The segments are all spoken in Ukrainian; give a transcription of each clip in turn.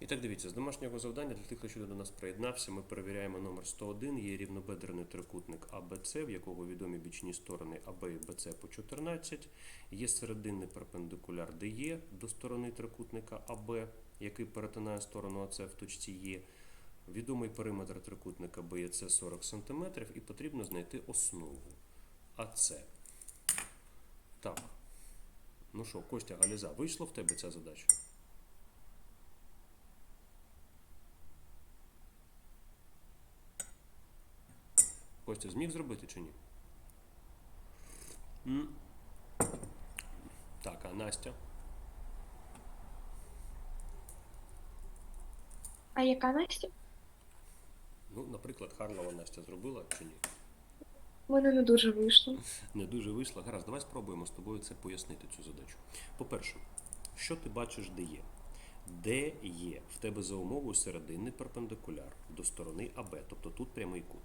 І так дивіться, з домашнього завдання для тих, хто щойно до нас приєднався, ми перевіряємо номер 101. Є рівнобедрений трикутник АБЦ, в якого відомі бічні сторони АБ і БЦ по 14. Є серединний перпендикуляр ДЕ до сторони трикутника АБ, який перетинає сторону АЦ в точці Е. Відомий периметр трикутника БЕЦ 40 см і потрібно знайти основу АЦ. Так. Ну що, Костя Галіза, вийшло в тебе ця задача? Костя зміг зробити чи ні? М? Так, а Настя? А яка Настя? Ну, наприклад, Харлова Настя зробила чи ні? У мене не дуже вийшло. Не дуже вийшла. Гаразд, давай спробуємо з тобою це пояснити, цю задачу. По-перше, що ти бачиш, де є? Де є в тебе за умовою серединний перпендикуляр до сторони АБ, тобто тут прямий кут.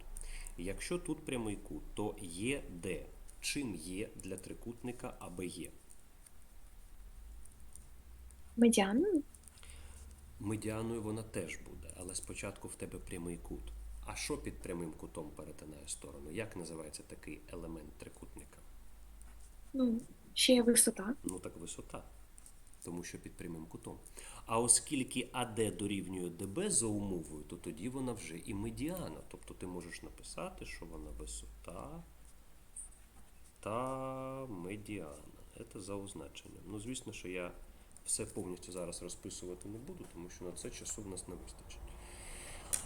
Якщо тут прямий кут, то є де. Чим є для трикутника АБЄ? Медіаною? Медіаною вона теж буде, але спочатку в тебе прямий кут. А що під прямим кутом перетинає сторону? Як називається такий елемент трикутника? Ну, ще є висота. Ну так висота, тому що під прямим кутом. А оскільки АД дорівнює ДБ за умовою, то тоді вона вже і медіана. Тобто ти можеш написати, що вона висота та медіана. Це за означенням. Ну, звісно, що я все повністю зараз розписувати не буду, тому що на це часу в нас не вистачить.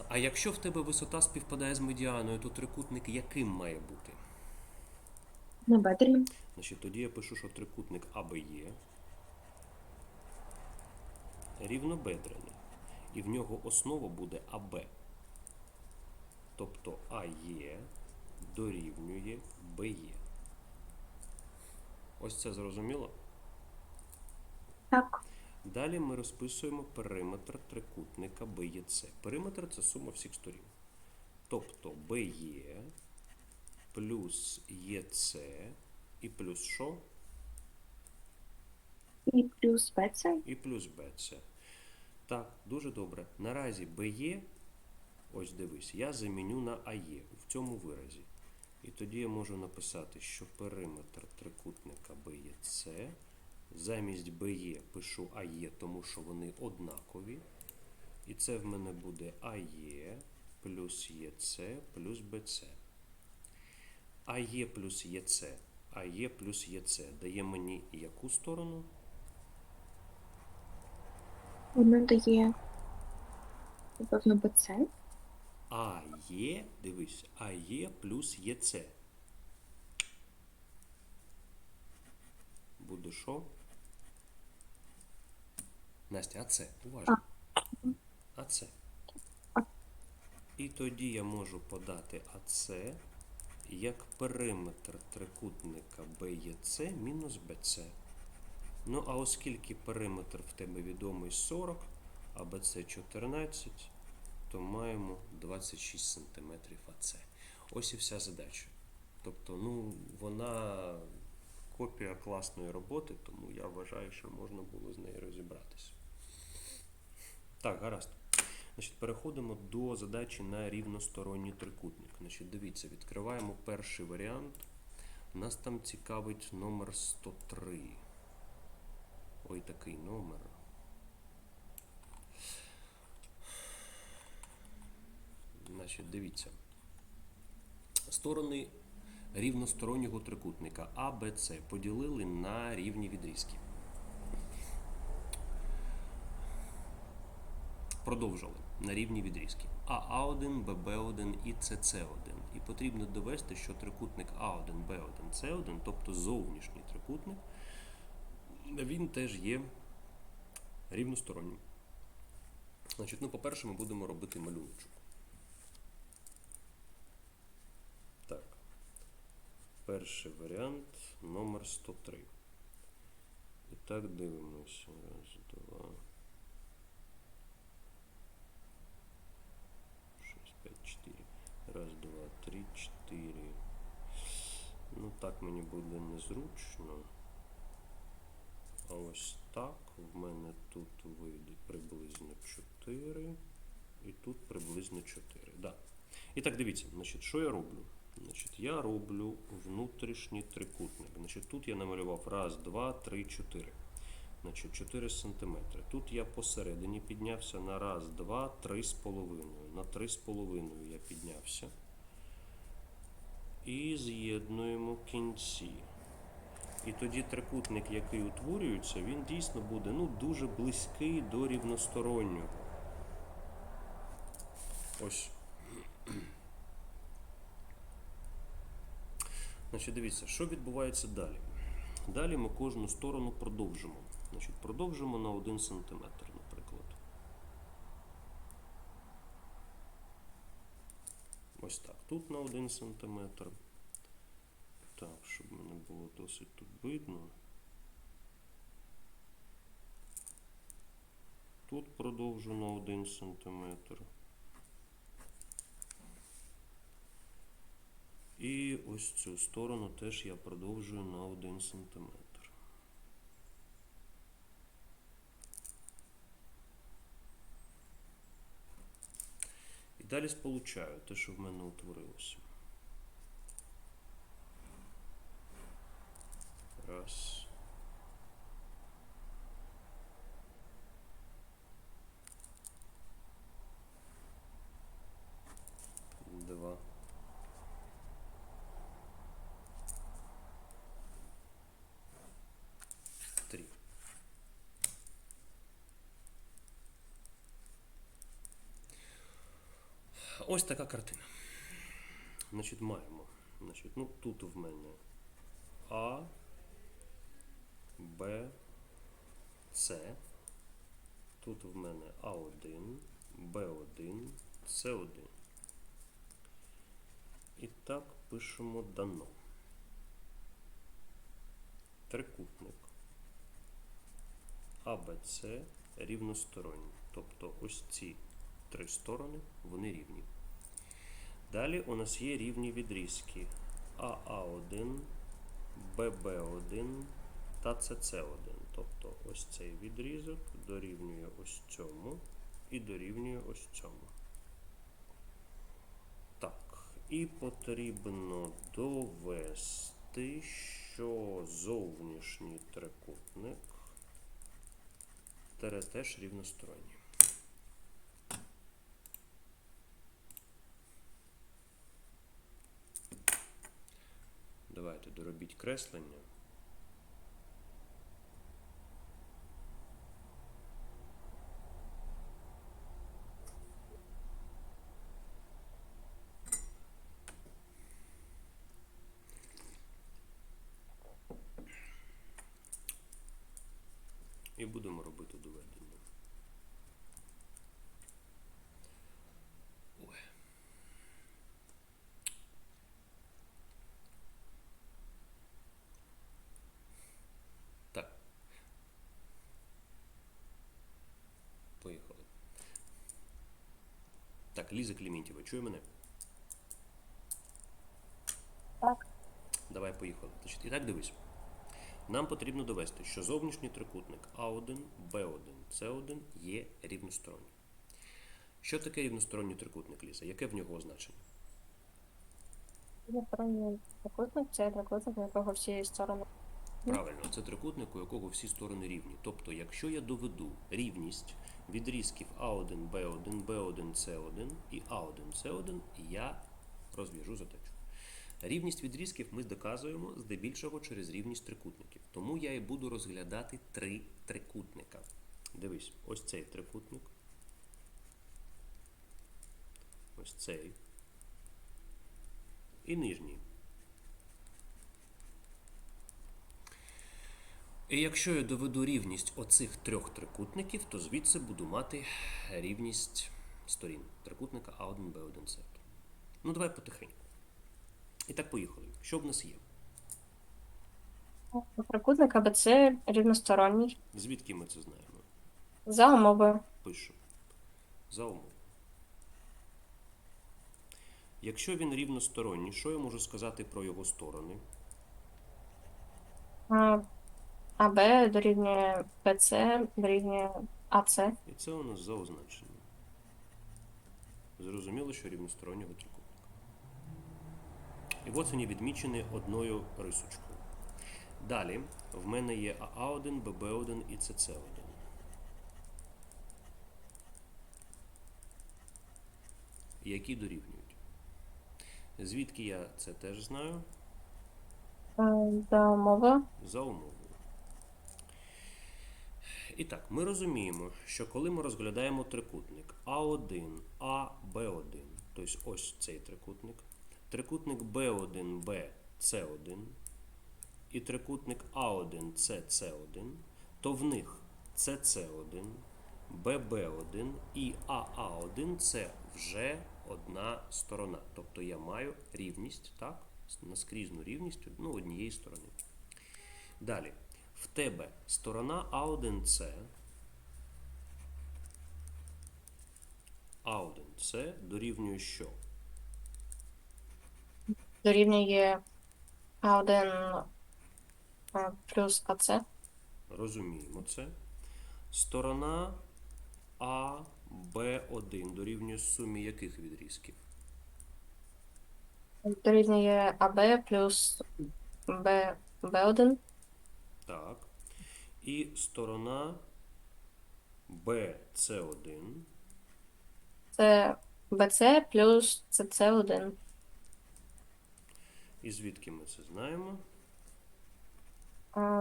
А якщо в тебе висота співпадає з медіаною, то трикутник яким має бути? Значить, тоді я пишу, що трикутник АБЄ рівнобедрений. І в нього основа буде АБ. Тобто АЕ дорівнює БЕ. Ось це зрозуміло? Так. Далі ми розписуємо периметр трикутника БЕЦ. Периметр це сума всіх сторін. Тобто БЕ плюс ЄЦ і плюс що? І плюс БЦ. і плюс BC. Так, дуже добре. Наразі BE, ось дивись, я заміню на AE в цьому виразі. І тоді я можу написати, що периметр трикутника BEC замість BE пишу AE, тому що вони однакові. І це в мене буде AE плюс EC плюс BC. AE плюс EC, AE плюс EC дає мені яку сторону? Воно дає, напевно, БЦ. А є, дивись, А є плюс ЄЦ. Буде що? Настя, а це, уважно. А це. І тоді я можу подати АЦ як периметр трикутника БЄЦ мінус БЦ. Ну, а оскільки периметр в тебе відомий 40, а БЦ 14, то маємо 26 см АЦ. Ось і вся задача. Тобто, ну, вона копія класної роботи, тому я вважаю, що можна було з нею розібратися. Так, гаразд. Значить, переходимо до задачі на рівносторонній трикутник. Значить, дивіться, відкриваємо перший варіант. Нас там цікавить номер 103. Ой, такий номер. Значить, дивіться. Сторони рівностороннього трикутника А, Б, С поділили на рівні відрізки. Продовжили на рівні відрізки. АА1, ББ1 і СС1. І потрібно довести, що трикутник А1, Б1, С1, тобто зовнішній трикутник, він теж є рівностороннім. Значить, ну, по-перше, ми будемо робити малюночок. Так. Перший варіант номер 103. І так дивимося. Раз, два. 6, 5, 4. Раз, два, три, чотири. Ну так мені буде незручно. Ось так в мене тут вийде приблизно 4. 4. І тут приблизно 4. Да. І так, дивіться, значить, що я роблю? Значить, я роблю внутрішній трикутник. Значить, тут я намалював раз, два, три, чотири. Значить, 4 сантиметри. Тут я посередині піднявся на раз, два, три з половиною. На три з половиною я піднявся. І з'єднуємо кінці. І тоді трикутник, який утворюється, він дійсно буде ну, дуже близький до рівностороннього. Ось. Значить, дивіться, що відбувається далі. Далі ми кожну сторону продовжимо. Значить, продовжимо на 1 см, наприклад. Ось так. Тут на 1 см. Так, щоб мене було досить тут видно. Тут продовжу на 1 см. І ось цю сторону теж я продовжую на 1 см. І далі сполучаю те, що в мене утворилося. Раз. Два. Три. Ось така картина. Значить, маємо. Значить, ну, тут в мене А, Б, С. Тут в мене А1, Б1, С1. І так пишемо дано. Трикутник. АБЦ рівносторонні. Тобто ось ці три сторони, вони рівні. Далі у нас є рівні відрізки АА1, ББ1 та ЦЦ1. Тобто ось цей відрізок дорівнює ось цьому і дорівнює ось цьому. Так, і потрібно довести, що зовнішній трикутник теж рівносторонній. Давайте доробіть креслення. І будемо робити доведення. Ой. Так. Поїхали. Так, Ліза Кліментьєва, чує мене? Так. Давай поїхали. Значить, і так дивись. Нам потрібно довести, що зовнішній трикутник А1, Б1, С1 є рівносторонній. Що таке рівносторонній трикутник, Ліза? Яке в нього означення? Рівносторонній трикутник це трикутник, у якого всі сторони. Правильно, це трикутник, у якого всі сторони рівні. Тобто, якщо я доведу рівність відрізків А1, Б1, Б1, С1 і А1, С1, я розв'яжу задачу. Рівність відрізків ми доказуємо здебільшого через рівність трикутників. Тому я і буду розглядати три трикутника. Дивись, ось цей трикутник. Ось цей. І нижній. І якщо я доведу рівність оцих трьох трикутників, то звідси буду мати рівність сторін трикутника А1, Б1, С1. Ну, давай потихеньку. І так поїхали. Що в нас є? Трикутник АБЦ рівносторонній. Звідки ми це знаємо? За умовою. Пишемо. За умову. Якщо він рівносторонній, що я можу сказати про його сторони? А, АБ дорівнює БЦ дорівнює АЦ. І це у нас за означенням. Зрозуміло, що рівностороннього трикутника. І от вони відмічені одною рисочкою. Далі в мене є АА1, ББ1 і ЦЦ1. Які дорівнюють. Звідки я це теж знаю? Е, За умови. за умовою. І так, ми розуміємо, що коли ми розглядаємо трикутник А1, АБ1, тобто ось цей трикутник, трикутник Б1, Б, С1 і трикутник А1, С, С1, то в них СС1, ББ1 і АА1 це вже одна сторона. Тобто я маю рівність, так? Наскрізну рівність ну, однієї сторони. Далі. В тебе сторона А1С. А1С дорівнює що? Дорівнює А1 е, плюс АЦ. Розуміємо це. Сторона АБ1 дорівнює сумі яких відрізків? Дорівнює АБ плюс Б, Б1. Так. І сторона BC1 Це БЦ плюс ЦЦ1. І звідки ми це знаємо?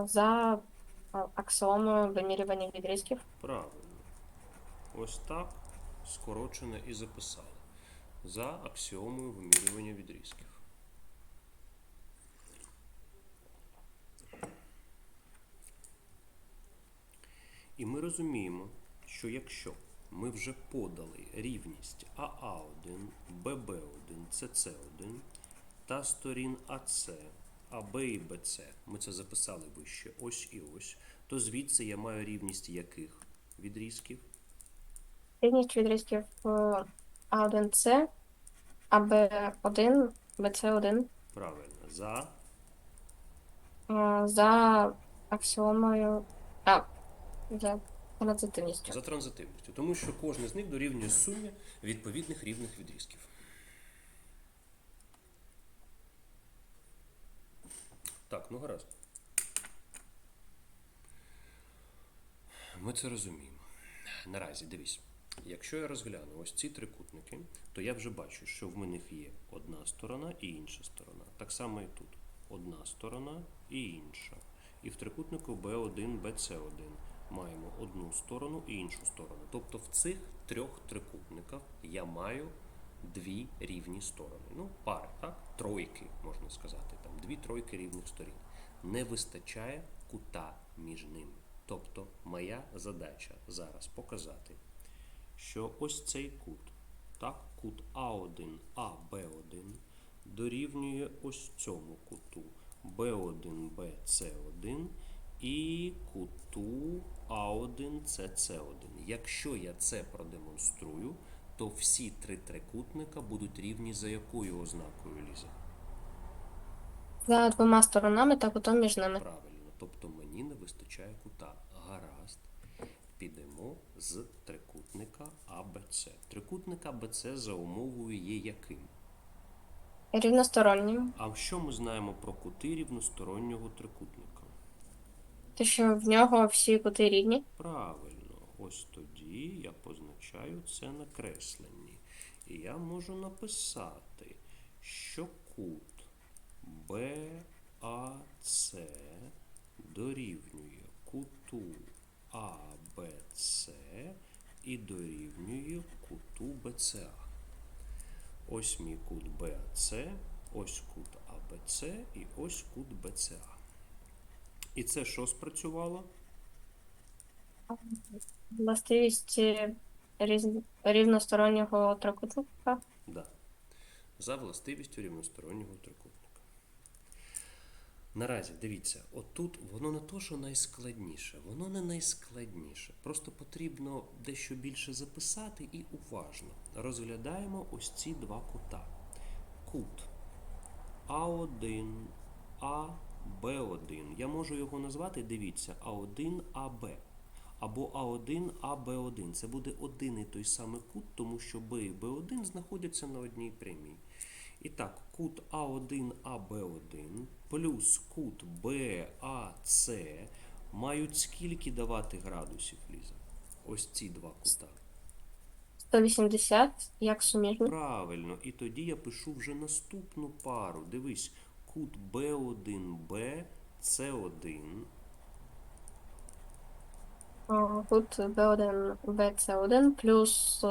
За аксіомою вимірювання відрізків. Правильно. Ось так скорочено і записали. За аксіомою вимірювання відрізків. І ми розуміємо, що якщо ми вже подали рівність АА1, ББ1, ЦЦ1 та сторін АЦ, АБ і БЦ, ми це записали вище, ось і ось, то звідси я маю рівність яких відрізків? Рівність відрізків е, А1С, АБ1, БЦ1 Правильно, за е, за аксіомою. А, за транзитивністю. За транзитивністю, тому що кожен з них дорівнює сумі відповідних рівних відрізків. Так, ну гаразд. Ми це розуміємо. Наразі дивись, якщо я розгляну ось ці трикутники, то я вже бачу, що в них є одна сторона і інша сторона. Так само і тут. Одна сторона і інша. І в трикутнику B1, BC1 маємо одну сторону і іншу сторону. Тобто в цих трьох трикутниках я маю дві рівні сторони. Ну, пари, так? Тройки, можна сказати. Там дві тройки рівних сторін. Не вистачає кута між ними. Тобто, моя задача зараз показати, що ось цей кут, так, кут А1, АБ1 дорівнює ось цьому куту B1, BC1 і куту А1, CC1. Якщо я це продемонструю, то всі три трикутника будуть рівні за якою ознакою, Ліза? За двома сторонами та кутом між ними. Правильно. Тобто мені не вистачає кута. Гаразд. Підемо з трикутника АБЦ. Трикутник АБЦ за умовою є яким? Рівностороннім. А що ми знаємо про кути рівностороннього трикутника? Те, що в нього всі кути рівні. Правильно, ось тоді я позначаю це на кресленні. І я можу написати, що кут BAC дорівнює куту ABC і дорівнює куту BCA. Ось мій кут BAC, ось кут ABC і ось кут BCA. І це що спрацювало? Властивість різ- рівностороннього трикутника. Да. За властивістю рівностороннього трикутника. Наразі, дивіться, отут воно не то, що найскладніше, воно не найскладніше. Просто потрібно дещо більше записати і уважно. Розглядаємо ось ці два кута. Кут А1, А, Б1. Я можу його назвати, дивіться, А1, АБ. або А1, АБ1. Це буде один і той самий кут, тому що Б і Б1 знаходяться на одній прямій. І так, кут А1, АБ1 плюс кут БАЦ мають скільки давати градусів, Ліза? Ось ці два кута. 180 як суміжні. Правильно, і тоді я пишу вже наступну пару. Дивись, кут B1B, C1 А, Тут B1, BC1 плюс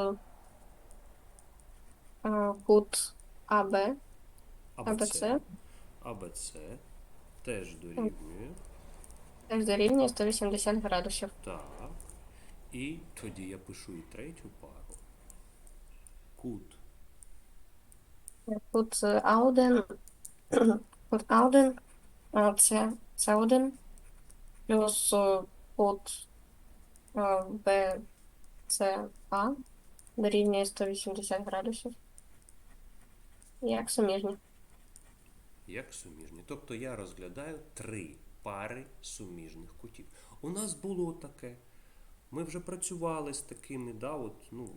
а, кут АБ, АБЦ, ABC АБЦ теж дорівнює. теж дорівнює 180 градусів. Так. І тоді я пишу і третю пару. Кут Кут А1, кут А1, а, це С1 плюс е, кут е, БЦА дорівнює 180 градусів. Як суміжні. як суміжні. Тобто я розглядаю три пари суміжних кутів. У нас було таке. Ми вже працювали з такими, да, от, ну,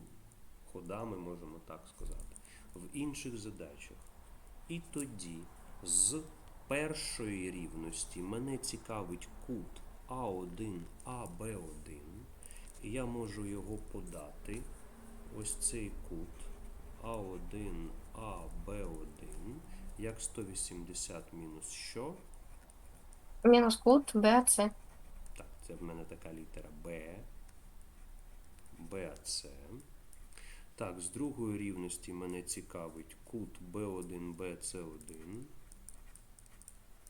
ходами, можемо так сказати, в інших задачах. І тоді з першої рівності мене цікавить кут А1, АБ1. І я можу його подати. Ось цей кут А1, АБ1, як 180 мінус що? Мінус кут БАЦ. Так, це в мене така літера Б. БАЦ. Так, з другої рівності мене цікавить кут Б1, БЦ1.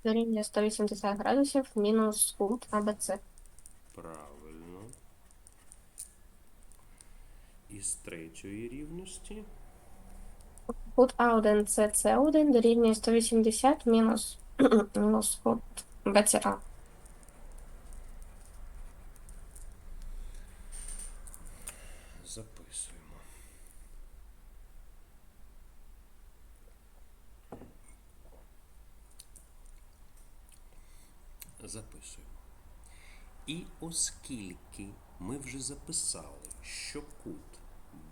Дорівнює 180 градусів мінус кут АБЦ. Правильно. І з третьої рівності Кут А1 це С1 дорівнює 180 мінус, мінус кут БЦА. Оскільки ми вже записали, що кут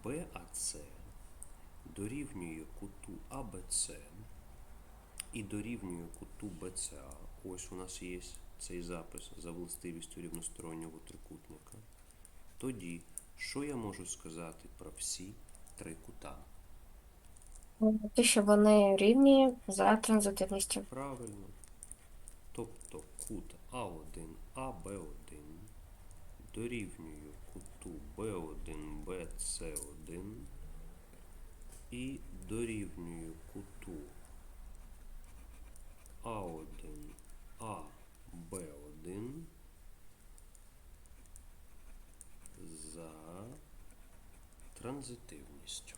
БАЦ дорівнює куту АБЦ і дорівнює куту БЦА, ось у нас є цей запис за властивістю рівностороннього трикутника, тоді що я можу сказати про всі три кута? Те, що вони рівні за транзитивністю. Правильно. Тобто кут А1, АБ1 дорівнює куту Б1, БЦ1 і дорівнює куту А1, АБ1 за транзитивністю.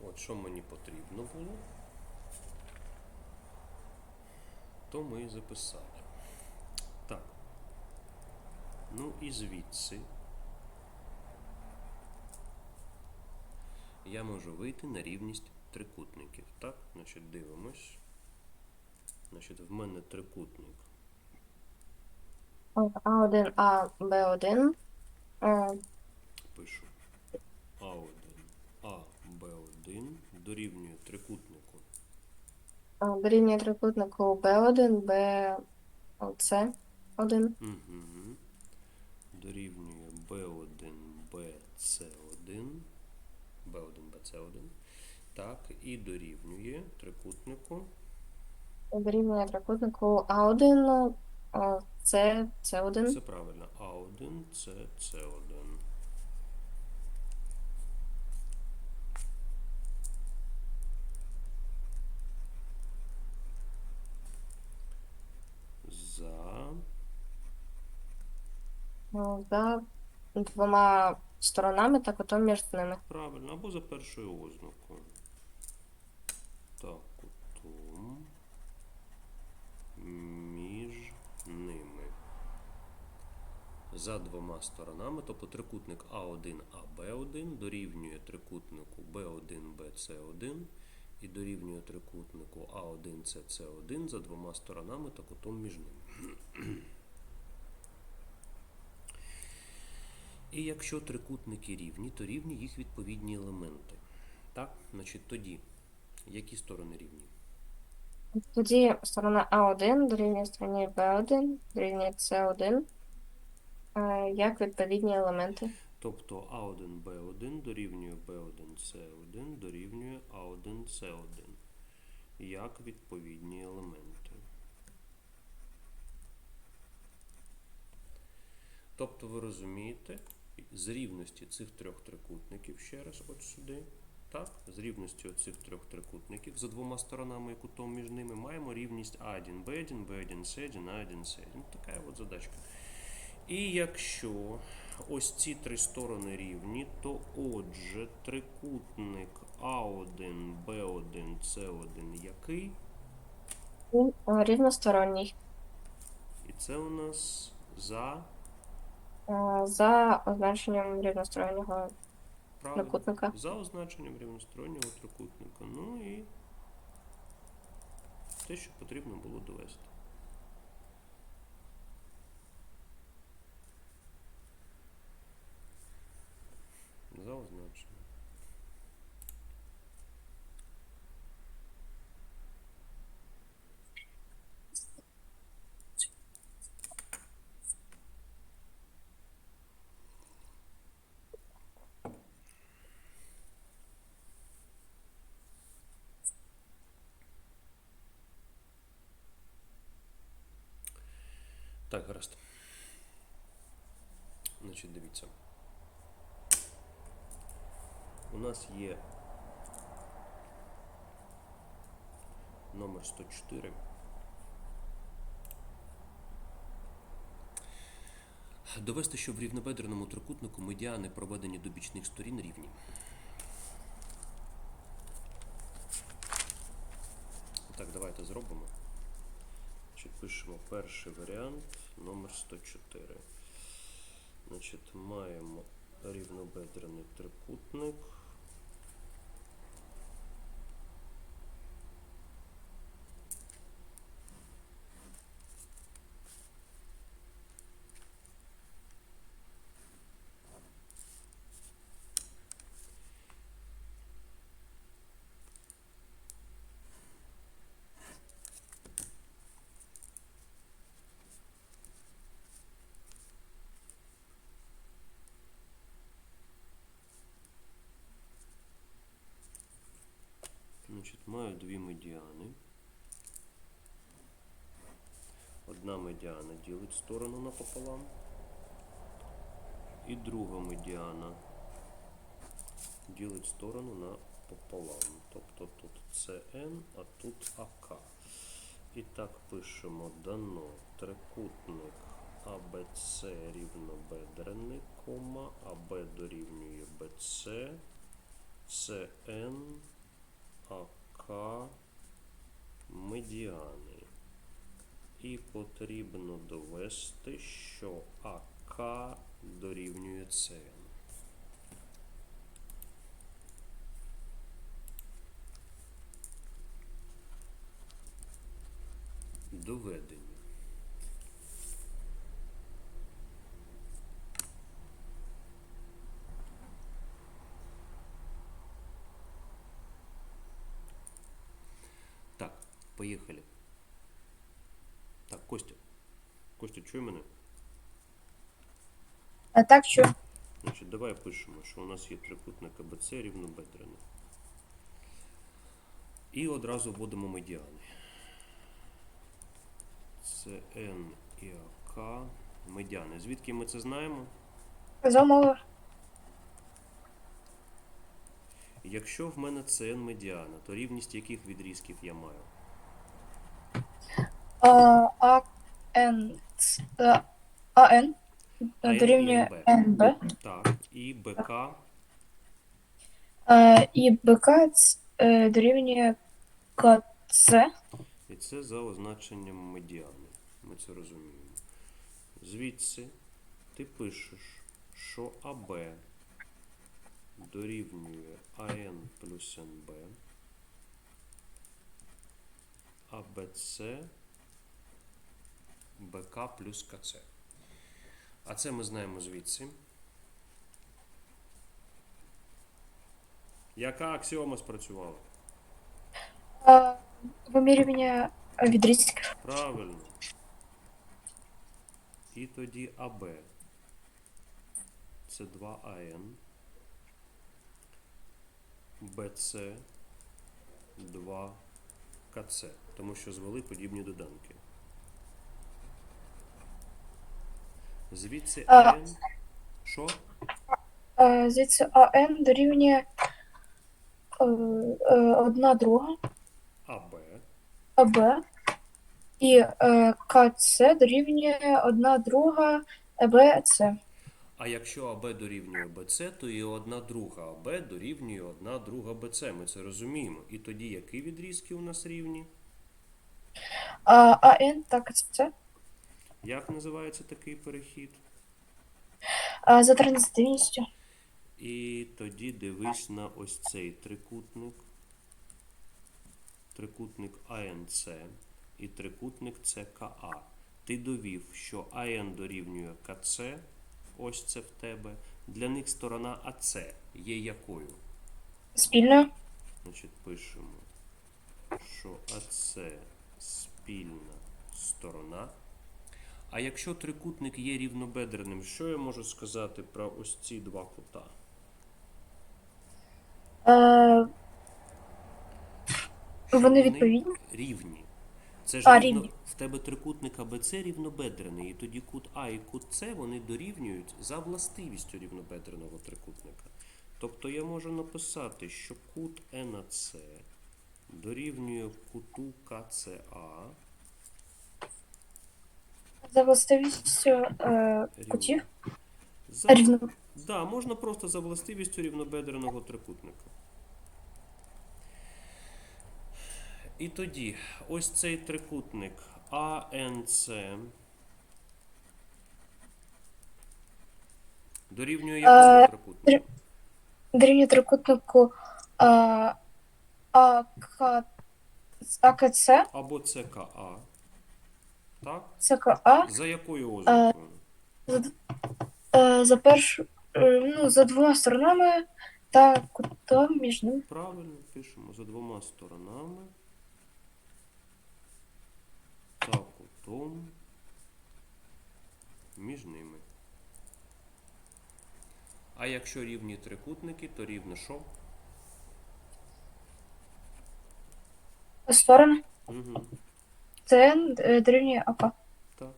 От що мені потрібно було, то ми і записали. Так. Ну і звідси я можу вийти на рівність трикутників. Так, значить, дивимось. Значить, в мене трикутник А1, А, Б1. е, пишу А1, А, Б1 дорівнює трикутнику Дорівнює трикутнику Б1, БЦ1. Угу. Дорівнює B1, BC1, B1, BC1. Так, і дорівнює трикутнику. Дорівнює трикутнику А1, е, С, С1. Це правильно. А1, це C1. За Ну, За двома сторонами та кутом між ними. Правильно, або за першою ознакою. Так, кутом між ними. За двома сторонами, тобто трикутник А1, АБ1 дорівнює трикутнику Б1, БЦ1 і дорівнює трикутнику А1, СС1 за двома сторонами та кутом між ними. І якщо трикутники рівні, то рівні їх відповідні елементи. Так, значить тоді, які сторони рівні? Тоді сторона А1 дорівнює стороні Б1, дорівнює С1, е, як відповідні елементи. Тобто А1, Б1 дорівнює Б1, С1 дорівнює А1, С1. Як відповідні елементи. Тобто ви розумієте, з рівності цих трьох трикутників, ще раз от сюди, так, з рівності цих трьох трикутників за двома сторонами і кутом між ними маємо рівність А1, Б1, Б1, С1, А1, С1. Така от задачка. І якщо ось ці три сторони рівні, то отже трикутник А1, Б1, С1 який? Він е, рівносторонній. І це у нас за Е, За означенням рівностороннього трикутника. за означенням рівностороннього трикутника. Ну і те, що потрібно було довести. За означенням. Так, гаразд. Значить, дивіться. У нас є номер 104. Довести, що в рівнобедреному трикутнику медіани, проведені до бічних сторін, рівні. Так, давайте зробимо. Значить, пишемо перший варіант, номер 104. Значить, маємо рівнобедрений трикутник. Значить, маю дві медіани. Одна медіана ділить сторону напополам. І друга медіана ділить сторону напополам. Тобто тут CN, а тут АК. І так пишемо дано трикутник АБЦ рівнобедрений, кома, АБ дорівнює БЦ, СН АК медіани. І потрібно довести, що АК дорівнює СН. Доведення. Так, поїхали. Так, Костя. Костя, чує мене? А так що? Значить, давай пишемо, що у нас є трикутник АБЦ рівнобедрений. І одразу вводимо медіани. Це N і АК. Медіани. Звідки ми це знаємо? За умови. Якщо в мене це N медіана, то рівність яких відрізків я маю? А Н АН АН дорівнює НБ. Так, і БК і БК е, дорівнює КЦ. І це за означенням медіани. Ми це розуміємо. Звідси ти пишеш, що АБ дорівнює АН плюс НБ, АБЦ БК плюс КЦ. А це ми знаємо звідси. Яка аксіома спрацювала? Е, вимірювання від. Правильно. І тоді АБ. Це 2АН. БЦ 2КЦ. Тому що звели подібні доданки. Звідси А. Н. Що? Е, Звідси АН дорівнює е, е, одна друга АБ. АБ і е, КЦ дорівнює одна друга БЦ. А якщо АБ дорівнює БЦ, то і одна друга АБ дорівнює одна друга БЦ. Ми це розуміємо. І тоді які відрізки у нас рівні? А АН та КЦ Як називається такий перехід? е, за транзитивністю. І тоді дивись на ось цей трикутник. Трикутник АНЦ і трикутник ЦКА. Ти довів, що АН дорівнює КЦ, ось це в тебе. Для них сторона АЦ є якою? Спільно. Значить, пишемо, що АЦ спільна сторона. А якщо трикутник є рівнобедреним, що я можу сказати про ось ці два кута? Е, Що Вони відповідні? Рівні. Це ж А, рівно, рівні. в тебе трикутник АБЦ рівнобедрений, і тоді кут А і кут С вони дорівнюють за властивістю рівнобедреного трикутника. Тобто я можу написати, що кут НАЦ дорівнює куту КЦА За властивістю е, кутів. За... Рівно. Да, можна просто за властивістю рівнобедреного трикутника. І тоді ось цей трикутник АНЦ дорівнює якому Е, трикутнику? Дорівнює трикутнику е, АК, АКЦ, Або ЦКА. Так? ЦКА За якою ознакою? е, за першу, е, ну, за двома сторонами та кутом між ними. Правильно, пишемо за двома сторонами та кутом між ними. А якщо рівні трикутники, то рівно що? Сторони. Угу. ЦН е, дорівнює АК. Так.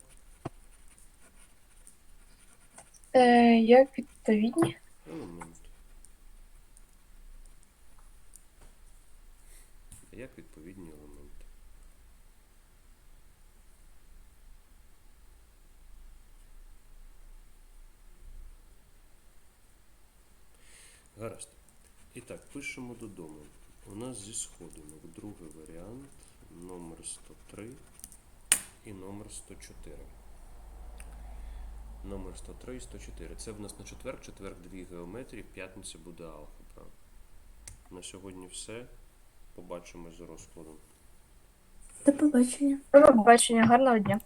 Е, як відповідні. Елемент. Як відповідні елементи. Гаразд. І так, пишемо додому. У нас зі сходинок другий варіант, номер 103 і номер 104. Номер 103 і 104. Це в нас на четвер, четвер дві геометрії, п'ятниця буде алгебра. На сьогодні все. Побачимось за розкладом. До побачення. До побачення, гарного дня.